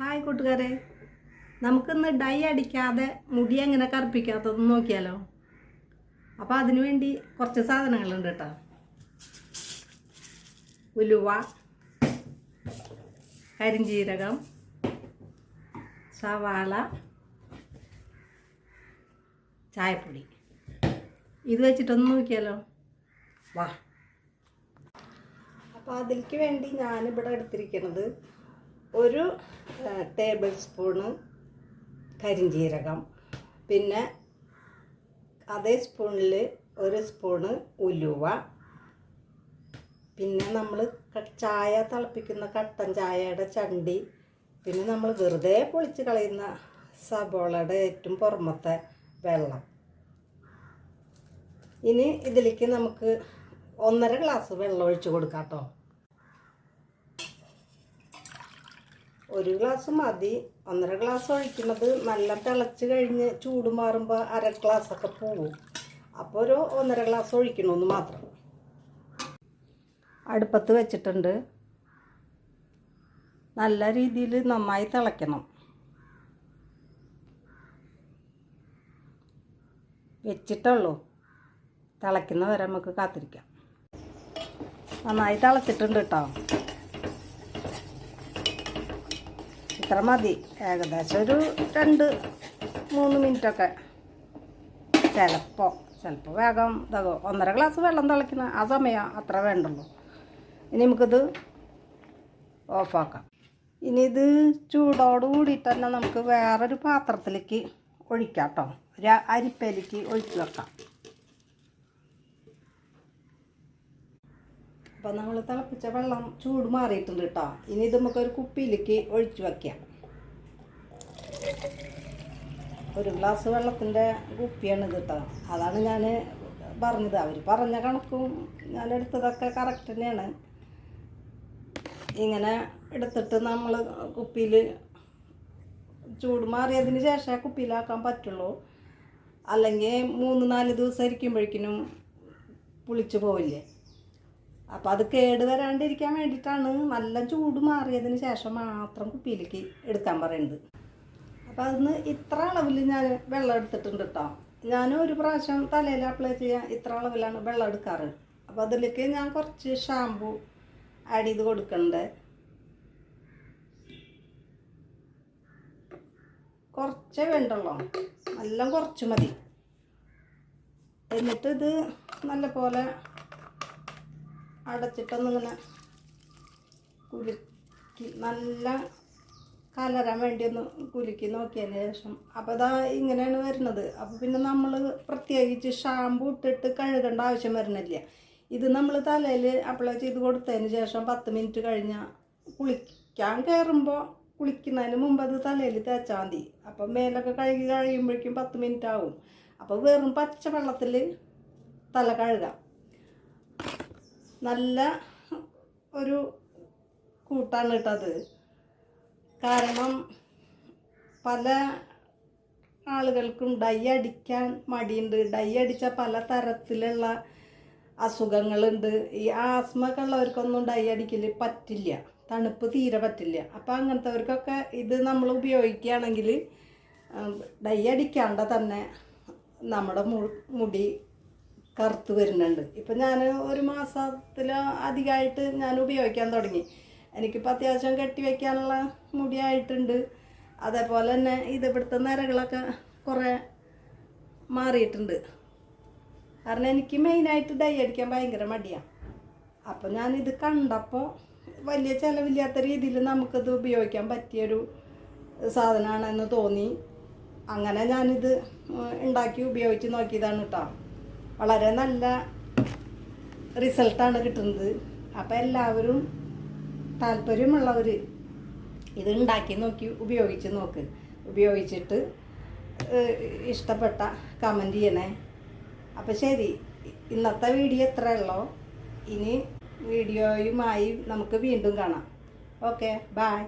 Hi കൂട്ടുകാരെ. നമുക്കിന്ന് dye അടിക്കാതെ മുടി എങ്ങനെ കറുപ്പിക്കാത്തതെന്ന് നോക്കിയാലോ? അപ്പോൾ അതിനുവേണ്ടി കുറച്ച് സാധനങ്ങളുണ്ട് കേട്ടോ. ഉലുവ കരിഞ്ജീരകം സവാള ചായപ്പൊടി. ഇത് വെച്ചിട്ടൊന്ന് നോക്കിയാലോ? വാ. അപ്പോൾ അതിലേക്ക് വേണ്ടി ഞാനിവിടെ എടുത്തിരിക്കുന്നത് ഒരു ടേബിൾ സ്പൂണ് കരിഞ്ജീരകം പിന്നെ അതേ സ്പൂണിൽ ഒരു സ്പൂണ് ഉലുവ. പിന്നെ നമ്മൾ ചായ തിളപ്പിക്കുന്ന കട്ടൻ ചായയുടെ ചണ്ടി. പിന്നെ നമ്മൾ വെറുതെ പൊളിച്ച് കളയുന്ന സബോളയുടെ ഏറ്റവും പുറമത്തെ വെള്ളം. ഇനി ഇതിലേക്ക് നമുക്ക് ഒന്നര ഗ്ലാസ് വെള്ളം ഒഴിച്ചു കൊടുക്കാം കേട്ടോ. ഒരു ഗ്ലാസ് മതി. ഒന്നര ഗ്ലാസ് ഒഴിക്കുന്നത് നല്ല തിളച്ച് കഴിഞ്ഞ് ചൂട് മാറുമ്പോൾ അര ഗ്ലാസ്സൊക്കെ പോവും. അപ്പോൾ ഒരു ഒന്നര ഗ്ലാസ് ഒഴിക്കണമെന്ന് മാത്രം. അടുപ്പത്ത് വെച്ചിട്ടുണ്ട്. നല്ല രീതിയിൽ നന്നായി തിളയ്ക്കണം. വെച്ചിട്ടുള്ളൂ. തിളയ്ക്കുന്ന വരെ നമുക്ക് കാത്തിരിക്കാം. നന്നായി തിളച്ചിട്ടുണ്ട് കേട്ടോ ഇത്ര മതി. ഏകദേശം ഒരു രണ്ട് മൂന്ന് മിനിറ്റൊക്കെ. ചിലപ്പോൾ ചിലപ്പോൾ വേഗം ഇതാകും. ഒന്നര ഗ്ലാസ് വെള്ളം തിളയ്ക്കുന്ന ആ സമയം അത്ര വേണ്ടുള്ളൂ. ഇനി നമുക്കിത് ഓഫാക്കാം ഇനി ഇത് ചൂടോട് കൂടിയിട്ട് തന്നെ നമുക്ക് വേറൊരു പാത്രത്തിലേക്ക് ഒഴിക്കാം കേട്ടോ. ഒരു അരിപ്പയിലേക്ക് ഒഴിച്ച് വെക്കാം. അപ്പോൾ നമ്മൾ തിളപ്പിച്ച വെള്ളം ചൂട് മാറിയിട്ടുണ്ട് കേട്ടോ ഇനി ഇത് നമുക്കൊരു കുപ്പിയിലേക്ക് ഒഴിച്ചു വയ്ക്കാം ഒരു ഗ്ലാസ് വെള്ളത്തിന്റെ കുപ്പിയാണ് ഇത് കേട്ടോ അതാണ് ഞാൻ പറഞ്ഞത്. അവർ പറഞ്ഞ കണക്കും ഞാൻ എടുത്തതൊക്കെ കറക്റ്റ് തന്നെയാണ്. ഇങ്ങനെ എടുത്തിട്ട് നമ്മൾ കുപ്പിയിൽ ചൂട് മാറിയതിന് ശേഷമേ കുപ്പിയിലാക്കാൻ പറ്റുള്ളൂ. അല്ലെങ്കിൽ മൂന്ന് നാല് ദിവസം ഇരിക്കുമ്പോഴേക്കിനും പുളിച്ചു പോവില്ലേ? അപ്പോൾ അത് കേട് വരാണ്ടിരിക്കാൻ വേണ്ടിയിട്ടാണ് നല്ല ചൂട് മാറിയതിന് ശേഷം മാത്രം കുപ്പിയിലേക്ക് എടുക്കാൻ പറയുന്നത്. അപ്പോൾ അതിന് ഇത്ര അളവിൽ ഞാൻ വെള്ളം എടുത്തിട്ടുണ്ട് കേട്ടോ ഞാൻ ഒരു പ്രാവശ്യം തലയിൽ അപ്ലൈ ചെയ്യാൻ ഇത്ര അളവിലാണ് വെള്ളം എടുക്കാറ്. അപ്പോൾ അതിലേക്ക് ഞാൻ കുറച്ച് ഷാമ്പു ആഡ് ചെയ്ത് കൊടുക്കണ്ടേ. കുറച്ചേ വേണ്ടല്ലോ നല്ല കുറച്ച് മതി. എന്നിട്ട് ഇത് നല്ല പോലെ അടച്ചിട്ടൊന്നിങ്ങനെ കുലുക്കി നല്ല കലരാൻ വേണ്ടി ഒന്ന് കുലുക്കി നോക്കിയതിന് ശേഷം. അപ്പോൾ ഇതാ ഇങ്ങനെയാണ് വരുന്നത്. അപ്പോൾ പിന്നെ നമ്മൾ പ്രത്യേകിച്ച് ഷാമ്പു ഇട്ടിട്ട് കഴുകേണ്ട ആവശ്യം വരുന്നില്ല. ഇത് നമ്മൾ തലയിൽ അപ്ലൈ ചെയ്ത് കൊടുത്തതിന് ശേഷം പത്ത് മിനിറ്റ് കഴിഞ്ഞാൽ കുളിക്കാൻ കയറുമ്പോൾ കുളിക്കുന്നതിന് മുമ്പ് അത് തലയിൽ തേച്ചാൽ മതി. അപ്പം മേലൊക്കെ കഴുകി കഴിയുമ്പോഴേക്കും പത്ത് മിനിറ്റ് ആവും. അപ്പോൾ വെറും പച്ച വെള്ളത്തിൽ തല കഴുകാം. നല്ല ഒരു കൂട്ടാണ് കേട്ടത് കാരണം പല ആളുകൾക്കും ഡൈ അടിക്കാൻ മടിയുണ്ട്. ഡൈ അടിച്ച പല തരത്തിലുള്ള അസുഖങ്ങളുണ്ട്. ഈ ആസ്മൊക്കെ ഉള്ളവർക്കൊന്നും ഡൈ അടിക്കൽ പറ്റില്ല. തണുപ്പ് തീരെ പറ്റില്ല. അപ്പോൾ അങ്ങനത്തെവർക്കൊക്കെ ഇത് നമ്മൾ ഉപയോഗിക്കുകയാണെങ്കിൽ ഡൈ അടിക്കാണ്ട് തന്നെ നമ്മുടെ മുടി കറുത്ത് വരുന്നുണ്ട്. ഇപ്പം ഞാൻ ഒരു മാസത്തിൽ അധികമായിട്ട് ഞാൻ ഉപയോഗിക്കാൻ തുടങ്ങി. എനിക്കിപ്പോൾ അത്യാവശ്യം കെട്ടി വയ്ക്കാനുള്ള മുടിയായിട്ടുണ്ട് അതേപോലെ തന്നെ ഇത് ഇവിടുത്തെ നിരകളൊക്കെ കുറേ മാറിയിട്ടുണ്ട്. കാരണം എനിക്ക് മെയിനായിട്ട് ഡൈ അടിക്കാൻ ഭയങ്കര മടിയാണ് അപ്പോൾ ഞാനിത് കണ്ടപ്പോൾ വലിയ ചിലവില്ലാത്ത രീതിയിൽ നമുക്കിത് ഉപയോഗിക്കാൻ പറ്റിയൊരു സാധനമാണെന്ന് തോന്നി. അങ്ങനെ ഞാനിത് ഉണ്ടാക്കി ഉപയോഗിച്ച് നോക്കിയതാണ് കേട്ടോ വളരെ നല്ല റിസൾട്ടാണ് കിട്ടുന്നത്. അപ്പോൾ എല്ലാവരും താല്പര്യമുള്ളവർ ഇത് ഉണ്ടാക്കി നോക്കി ഉപയോഗിച്ച് നോക്ക്. ഉപയോഗിച്ചിട്ട് ഇഷ്ടപ്പെട്ട കമന്റ് ചെയ്യണേ. അപ്പോൾ ശരി ഇന്നത്തെ വീഡിയോ എത്രയുള്ളോ ഇനി വീഡിയോയുമായി നമുക്ക് വീണ്ടും കാണാം. Okay bye